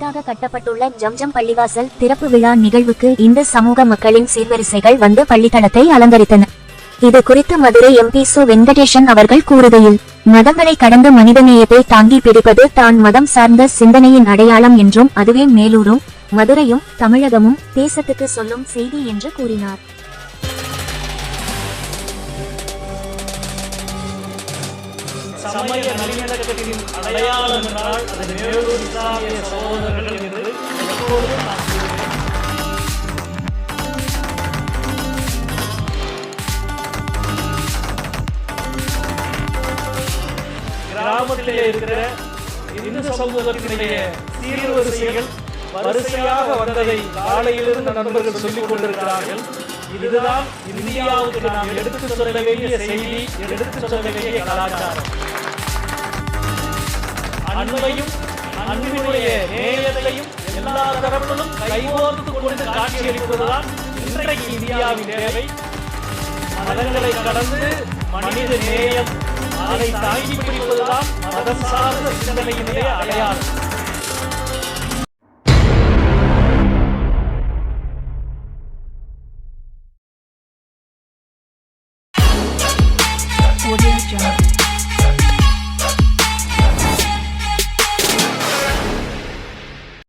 புதிதாக கட்டப்பட்டுள்ள ஜம்ஜம் பள்ளிவாசல் திறப்பு விழா நிகழ்வுக்கு இந்த சமூக மக்களின் சீர்வரிசைகள் வந்து பள்ளித்தளத்தை அலங்கரித்தன. இது குறித்து மதுரை எம்பி சு வெங்கடேஷன் அவர்கள் கூறுகையில் மதங்களை கடந்து மனிதநேயத்தை தாங்கி பிடிப்பது தான் மதம் சார்ந்த சிந்தனையின் அடையாளம் என்றும் அதுவே மேலூரும் மதுரையும் தமிழகமும் தேசத்துக்கு சொல்லும் செய்தி என்று கூறினார். சமய நல்லிணக்கத்தின் அடையாளம் என்றால் அது வேலூர் இஸ்லாமிய சகோதரர்கள் என்று எப்போதும் நான் கிராமத்திலே இருக்கிற இந்து சமூகத்தினுடைய சீர்வரிசைகள் வரிசையாக வந்ததை காலையிலிருந்து நண்பர்கள் சொல்லிக் கொண்டிருக்கிறார்கள். இதுதான் இந்தியாவுக்கு நாம் எடுத்து சொல்ல வேண்டிய செய்தி எடுத்து சொல்ல வேண்டிய கலாச்சாரம். அன்பையும் அன்பினுடைய நேயத்தையும் எல்லா தரப்பிலும் கைகோர்த்து கொண்டு காட்சியளிப்பதுதான் இன்றைக்கு இந்தியாவின் தேவை. மதங்களை கடந்து மனித நேயம் அதை தாங்கி பிடிப்பதுதான் மதம் சார்ந்த சிந்தனையினுடைய அடையாளம்.